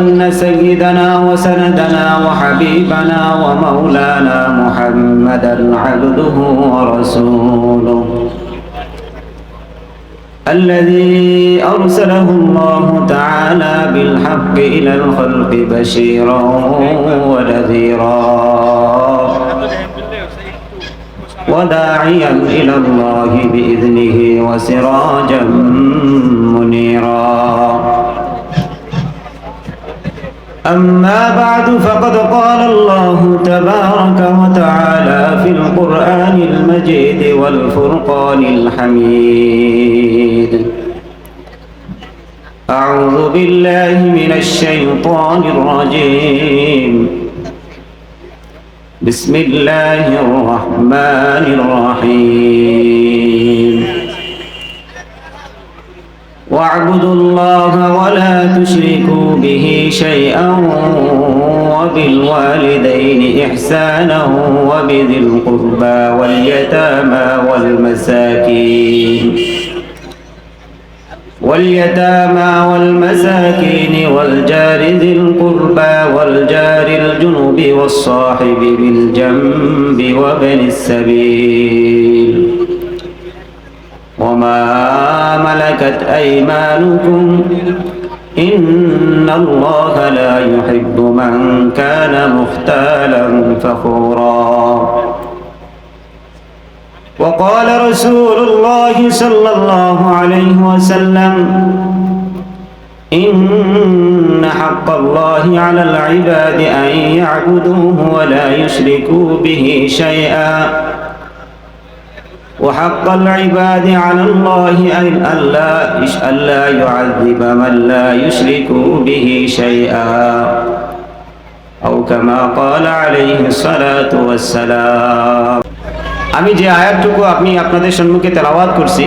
أن سيدنا وسندنا وحبيبنا ومولانا محمدا عبده ورسوله. الذي أرسله الله تعالى بالحق إلى الخلق بشيرا ونذيرا. وداعيا إلى الله بإذنه وسراجا منيرا. أما بعد فقد قال الله تبارك وتعالى في القرآن المجيد والفرقان الحميد. أعوذ بالله من الشيطان الرجيم. بسم الله الرحمن الرحيم. واعبدوا الله ولا تشركوا به شيئا وبالوالدين إحسانا وبذي القربى واليتامى والمساكين واليتامى والمساكين والجار ذي القربى والجار الجنوب والصاحب بالجنب وابن السبيل وما ملكت أيمانكم إن الله لا يحب من كان مختالا فخورا. وقال رسول الله صلى الله عليه وسلم إن حق الله على العباد أن يعبدوه ولا يشركوا به شيئا. وحق العباد على الله أن ألا ألا يعذب من لا يشرك به شيئا أو كما قال عليه الصلاة والسلام আমি যে আয়াতটুকু আপনি আপনাদের সম্মুখে তেলাওয়াত করছি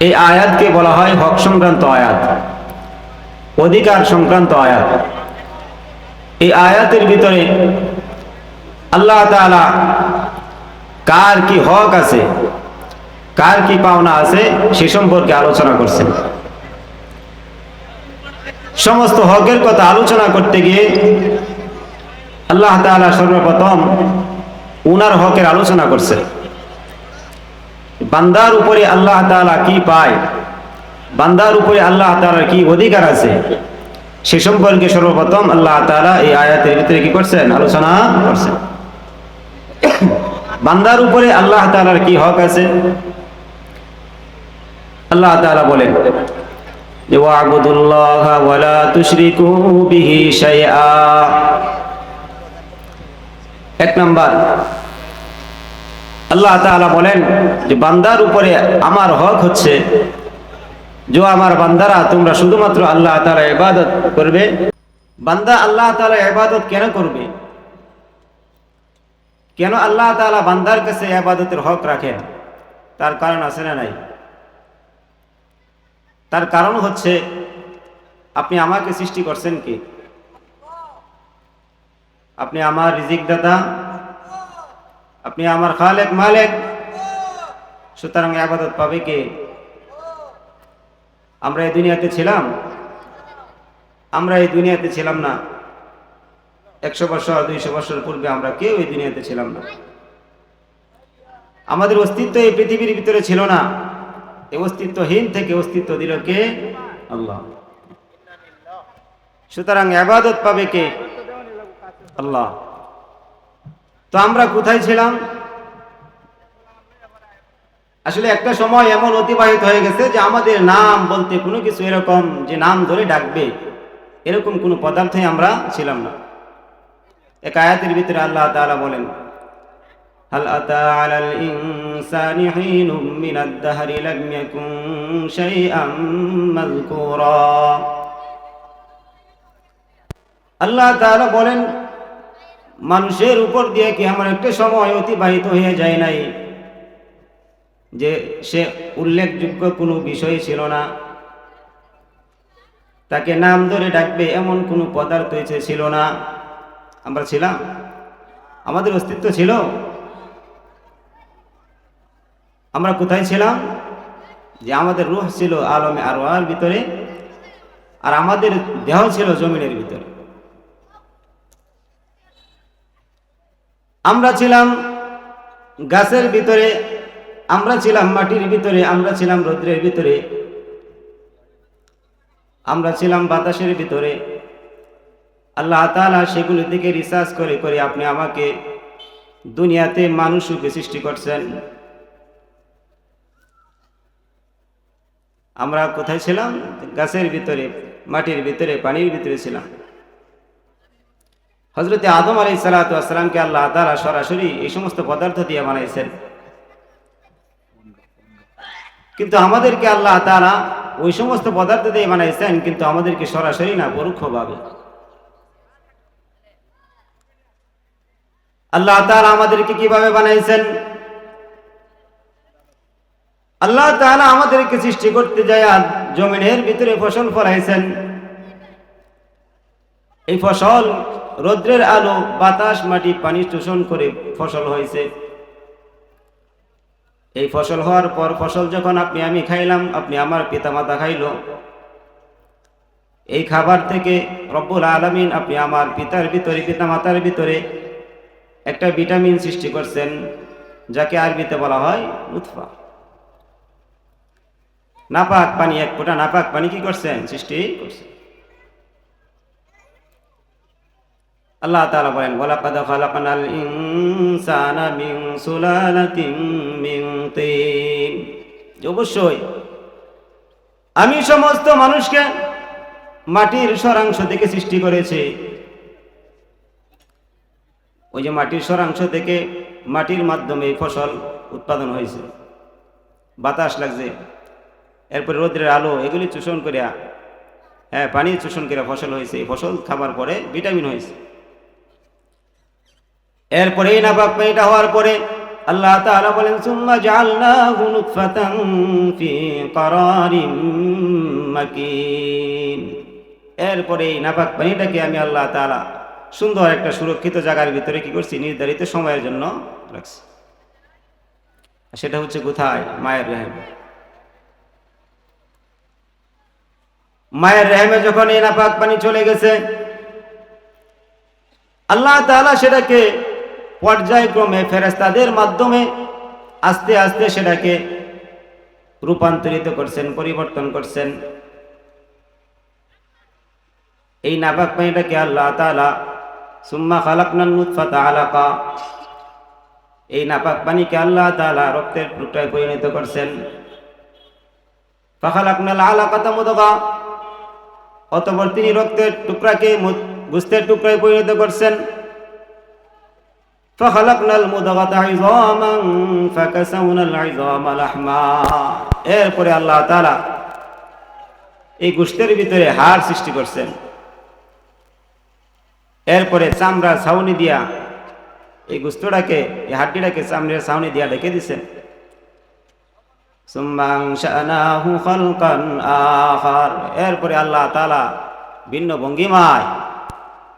এই আয়াতকে বলা হয় হক সংক্রান্ত আয়াত অধিকার সংক্রান্ত আয়াত এই আয়াতের ভিতরে আল্লাহ তাআলা কার কি হক আছে, কার কি পাওনা আছে, সে সম্পর্কে আলোচনা করছেন। সমস্ত হকের কথা আলোচনা করতে গিয়ে আল্লাহ তাআলা সর্বপ্রথম উনার হকের আলোচনা করছে বান্দার উপরে আল্লাহ তাআলা কি পায়, বান্দার উপরে আল্লাহ তাআলার কি অধিকার আছে, সে সম্পর্কে সর্বপ্রথম আল্লাহ তাআলা এই আয়াতের ভিতরে কি করছেন, আলোচনা করছেন। বান্দার উপরে আল্লাহ তাআলার কি হক আছে? আল্লাহ তাআলা বলেন এক নাম্বার, আল্লাহ তাআলা বলেন যে, বান্দার উপরে আমার হক হচ্ছে যে, আমার বান্দারা তোমরা শুধুমাত্র আল্লাহ তাআলা ইবাদত করবে। বান্দা আল্লাহ তাআলা ইবাদত কেন করবে? কেন আল্লাহ তাআলা বান্দার কাছে ইবাদতের হক রাখেন? তার কারণ আছে না নাই? তার কারণ হচ্ছে, আপনি আমাকে সৃষ্টি করছেন কি? আপনি আমার রিজিক দাতা, আপনি আমার খালেক মালেক। সুতরাং আবাদত পাবে কে? আমরা এই দুনিয়াতে ছিলাম। আমরা এই দুনিয়াতে ছিলাম না। একশো বছর, দুইশো বছর পূর্বে আমরা কেউ এই দুনিয়াতে ছিলাম না। আমাদের অস্তিত্ব এই পৃথিবীর ভিতরে ছিল না। এই অস্তিত্বহীন থেকে অস্তিত্ব দিল কে? আল্লাহ। সুতরাং আবাদত পাবে কে? আল্লাহ। তো আমরা কোথায় ছিলাম? আসলে একটা সময় এমন অতিবাহিত হয়ে গেছে যে আমাদের নাম বলতে কোনো কিছু এরকম যে নাম ধরে ডাকবে, এরকম কোনো পদার্থই আমরা ছিলাম না। এক আয়াতের ভিতরে আল্লাহ তাআলা বলেন هل أتى على الإنسان حين من الدهر لم يكن شيئا مذكورا আল্লাহ তাআলা বলেন মানুষের উপর দিয়ে কি আমার একটা সময় অতিবাহিত হয়ে যায় নাই যে সে উল্লেখযোগ্য কোনো বিষয় ছিল না তাকে নাম ধরে ডাকবে এমন কোনো পদার্থ ছিল না আমরা ছিলাম। আমাদের অস্তিত্ব ছিল। আমরা কোথায় ছিলাম? যে আমাদের রুহ ছিল আলমে আরোয়ার ভিতরে, আর আমাদের দেহ ছিল জমিনের ভিতরে। আমরা ছিলাম গাছের ভিতরে, আমরা ছিলাম মাটির ভিতরে, আমরা ছিলাম রৌদ্রের ভিতরে, আমরা ছিলাম বাতাসের ভিতরে। আল্লাহ তালা সেগুলি থেকে রিসার্চ করে করে আপনি আমাকে দুনিয়াতে মানুষ রূপে সৃষ্টি করছেন। আমরা কোথায় ছিলাম? গাছের ভিতরে, মাটির ভিতরে, পানির ভিতরে ছিলাম। হজরতে আদম আলাই সালাতামকে আল্লাহ তালা সরাসরি এই সমস্ত পদার্থ দিয়ে বানাইছেন। কিন্তু আমাদেরকে আল্লাহ তারা ওই সমস্ত পদার্থ দিয়ে বানাইছেন, কিন্তু আমাদেরকে সরাসরি না পরোক্ষভাবে আল্লাহ তাআলা আমাদেরকে কীভাবে বানাইছেন? আল্লাহ তাআলা আমাদেরকে সৃষ্টি করতে যায় জমিনের ভিতরে ফসল ফলাইছেন। এই ফসল রৌদ্রের আলো, বাতাস, মাটি, পানি শোষণ করে ফসল হয়েছে। এই ফসল হওয়ার পর ফসল যখন আপনি, আমি খাইলাম, আপনি আমার পিতামাতা খাইল। এই খাবার থেকে রব্বুল আলমিন আপনি আমার পিতার ভিতরে, পিতামাতার ভিতরে একটা ভিটামিন সৃষ্টি করছেন, যাকে আরবিতে বলা হয় উৎফা। নাপাক পানি, এক ফোঁটা নাপাক পানি কি করছেন? সৃষ্টি করছেন। আল্লাহ তাআলা বলেন, ওয়ালাকাদ খালাকনাল ইনসানা মিন সুলালাতিন মিন তিন। অবশ্যই, আমি সমস্ত মানুষকে মাটির সরাংশ থেকে সৃষ্টি করেছি। ওই যে মাটির সরাংশ থেকে মাটির মাধ্যমে এই ফসল উৎপাদন হয়েছে। বাতাস লাগছে। এরপরে রোদ্রের আলো, এগুলি চোষণ করিয়া হ্যাঁ পানি চোষণ করে ফসল হয়েছে। এই ফসল খাবার পরে ভিটামিন হয়েছে। এরপরে এই নাপাক পানিটা হওয়ার পরে আল্লাহ তাআলা বলেন, সুম্মা জাআলনাহু এরপরে এই নাপাক পানিটাকে আমি আল্লাহ তাআলা সুন্দর একটা সুরক্ষিত জায়গার ভিতরে কি করছি? নির্ধারিত সময়ের জন্য রাখছি। সেটা হচ্ছে কোথায়? মায়ের রেহেম মায়ের রেহেমে যখন এই নাপাক পানি চলে গেছে, আল্লাহ তাআলা সেটাকে পর্যায়ক্রমে ফেরেস্তাদের মাধ্যমে আস্তে আস্তে সেটাকে রূপান্তরিত করছেন, পরিবর্তন করছেন। এই নাপাক পানিটাকে আল্লাহ তাআলা সুম্মা খালাকনান নুতফাতা আলাকা এই নাপাক পানিকে আল্লাহ তাআলা রক্তের টুকরায় পরিণত করছেন ফাখালাকনাল আলাকাতা মুদগা অতঃপর তিনি রক্তের টুকরাকে গুস্তের টুকরায় পরিণত করছেন فخلقنا المضغة عظاما فكسونا العظام لحما এরপরে আল্লাহ তাআলা এই গোষ্ঠের ভিতরে হাড় সৃষ্টি করছেন এরপরে চামড়া ছাউনি দিয়া, এই গোস্তটাকে, এই হাড্ডিটাকে চামড়ার ছাউনি দিয়া ঢেকে দিছেন এরপরে আল্লাহ তালা ভিন্ন ভঙ্গিমায়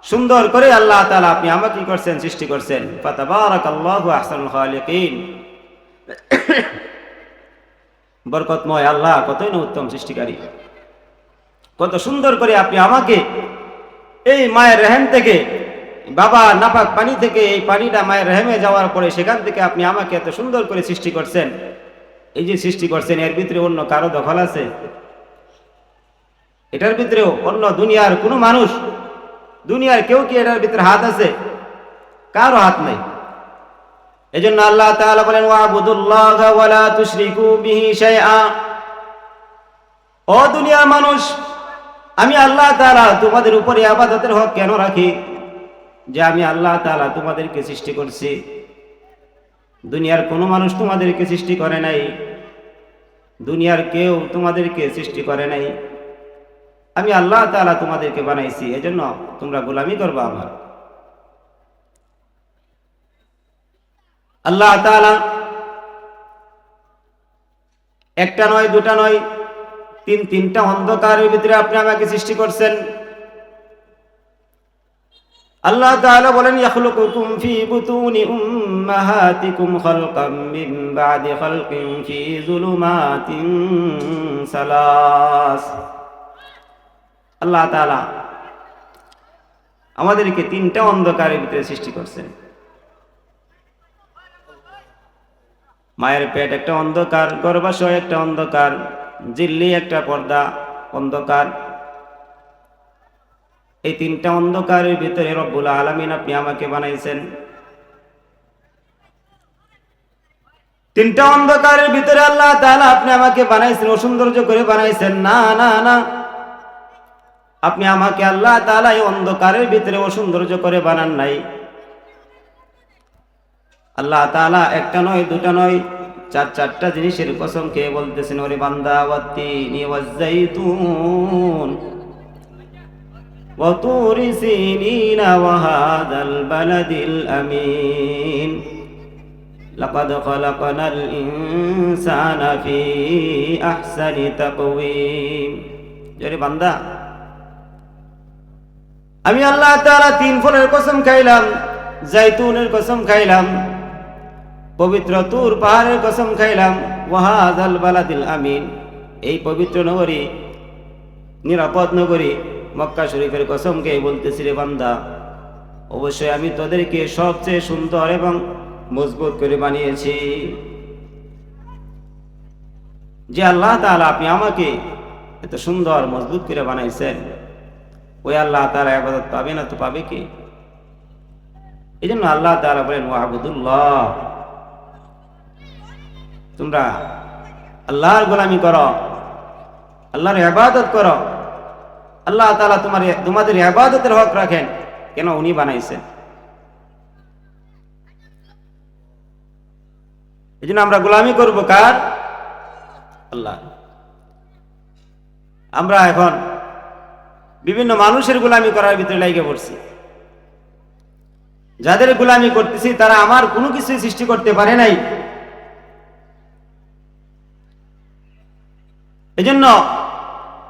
সুন্দর করে আল্লাহ তালা আপনি আমাকে কি করছেন, সৃষ্টি করছেন। বরকতময় আল্লাহ, কতই না উত্তম সৃষ্টিকারী। কত সুন্দর করে আপনি আমাকে এই মায়ের রেহেম থেকে, বাবা নাপাক পানি থেকে এই পানিটা মায়ের রেহেমে যাওয়ার পরে সেখান থেকে আপনি আমাকে এত সুন্দর করে সৃষ্টি করছেন। এই যে সৃষ্টি করছেন, এর ভিতরে অন্য কারও দখল আছে? এটার ভিতরেও অন্য দুনিয়ার কোনো মানুষ, দুনিয়ার কেউ কি এটার ভিতরে হাত আছে? কারও হাত নেই। এজন্য আল্লাহ তাআলা বলেন, ওয়াবুদুল্লাহ ওয়ালা তুশরিকু বিহি শাইআ। ও দুনিয়ার মানুষ আমি আল্লাহ তাআলা তোমাদের উপরে আবাদতের হক কেন রাখি? যে আমি আল্লাহ তাআলা তোমাদেরকে সৃষ্টি করছি। দুনিয়ার কোনো মানুষ তোমাদেরকে সৃষ্টি করে নাই। দুনিয়ার কেউ তোমাদেরকে সৃষ্টি করে নাই। আমি আল্লাহ তাআলা তোমাদেরকে বানাইছি, এজন্য তোমরা গোলামি করবা আমার। আল্লাহ তাআলা একটা নয়, দুটা নয় তিন তিনটা অন্ধকারের ভিতরে আপনি আমাকে সৃষ্টি করছেন। আল্লাহ তাআলা বলেন, ইয়াখলুকুকুম ফি বুতুনি উম্মাহাতিকুম খালকাম মিন বাদি খালকিন ফি যুলুমাতিন সালাস। আল্লাহ তাআলা আমাদেরকে তিনটা অন্ধকারের ভিতরে সৃষ্টি করছেন। মায়ের পেট একটা অন্ধকার, গর্ভাশয় একটা অন্ধকার জিল্লি একটা পর্দা, অন্ধকার। এই তিনটা অন্ধকারের ভিতরে রব্বুল আলমিন আপনি আমাকে বানাইছেন। তিনটা অন্ধকারের ভিতরে আল্লাহ তাআলা আপনি আমাকে বানাইছেন, অসৌন্দর্য করে বানাইছেন। না না না। আপনি আমাকে আল্লাহ তাআলা এই অন্ধকারের ভিতরে অসৌন্দর্য করে বানান নাই। আল্লাহ তাআলা একটা নয়, দুটা নয় চার চারটা জিনিসের কসম খেয়ে বলতেছেন ওরে বান্দা ওয়াত্তিনি ওয়াজ্জাইতুন وطور سينين وهذا البلد الأمين لقد خلقنا الإنسان في أحسن تقويم জরে বান্দা আমি আল্লাহ তাআলা তিন ফলের কসম খাইলাম জাইতুনের কসম খাইলাম পবিত্র তুর পাহাড়ের কসম খাইলাম। ওয়াহাজাল বালাদিল আমিন। এই পবিত্র নগরী, নিরাপদ নগরী, মক্কা শরীফের কসম খেয়ে বলতেছি রে বান্দা, অবশ্যই আমি তোদেরকে সবচেয়ে সুন্দর এবং মজবুত করে বানিয়েছি। যে আল্লাহ তাআলা আপনি আমাকে এত সুন্দর, মজবুত করে বানাইছেন, ওই আল্লাহ তাআলা আবাদত পাবে না, তো পাবে কি? এই জন্য আল্লাহ তাআলা বলেন, ওয়াবুদুল্লাহ। তোমরা আল্লাহর গোলামি করো, আল্লাহর ইবাদত করো। আল্লাহ তাআলা তোমার তোমাদের ইবাদতের হক রাখেন, কেন উনি বানাইছেন? এই জন্য আমরা গোলামি করব কার? আল্লাহ। আমরা এখন বিভিন্ন মানুষের গোলামি করার ভিতরে লাইগে পড়ছি। যাদের গোলামি করতেছি, তারা আমার কোনো কিছুই সৃষ্টি করতে পারে নাই। এজন্য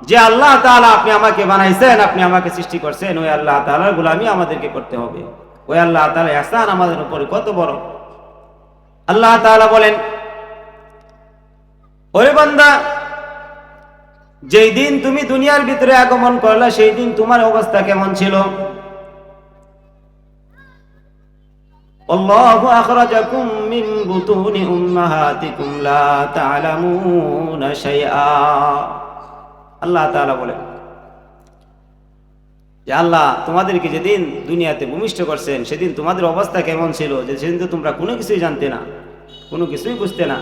যে আল্লাহ তাআলা আপনি আমাকে বানাইছেন, আপনি আমাকে সৃষ্টি করছেন, ওই আল্লাহ তাআলার গোলামি আমাদেরকে করতে হবে। ওই আল্লাহ তাআলা ihsan আমাদের উপরে কত বড়। আল্লাহ তাআলা বলেন, ওরে বান্দা, যেই দিন তুমি দুনিয়ার ভিতরে আগমন করলা, সেই দিন তোমার অবস্থা কেমন ছিল? الله أخرجكم من بطون أمهاتكم لا تعلمون شيئا আল্লাহ তাআলা বলেন যে আল্লাহ তোমাদেরকে যেদিন দুনিয়াতে ভূমিষ্ঠ করছেন সেদিন তোমাদের অবস্থা কেমন ছিল যে সেদিন তো তোমরা কোনো কিছুই জানতে না কোনো কিছুই বুঝতে না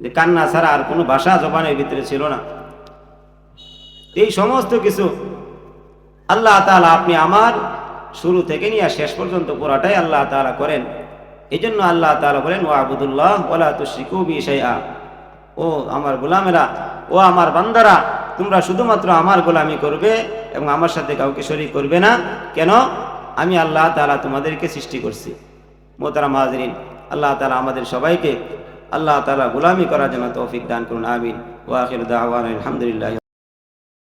যে কান্না ছাড়া আর কোনো ভাষা জবানের ভিতরে ছিল না এই সমস্ত কিছু আল্লাহ তাআলা আপনি আমার শুরু থেকে নিয়ে শেষ পর্যন্ত পুরাটাই আল্লাহ তালা করেন। এই জন্য আল্লাহ তালা বলেন ও আবুদুল্লাহ ওলা তুশরিকু বি শাইআ। ও আমার গোলামেরা, ও আমার বান্দারা, তোমরা শুধুমাত্র আমার গোলামি করবে এবং আমার সাথে কাউকে শরীক করবে না। কেন? আমি আল্লাহ তাআলা তোমাদেরকে সৃষ্টি করছি। মোতারা মাহাজরিন আল্লাহ তালা আমাদের সবাইকে আল্লাহ তালা গোলামি করার জন্য তৌফিক দান করুন। আমিন। ওয়াখির দাওয়ান আলহামদুলিল্লাহ।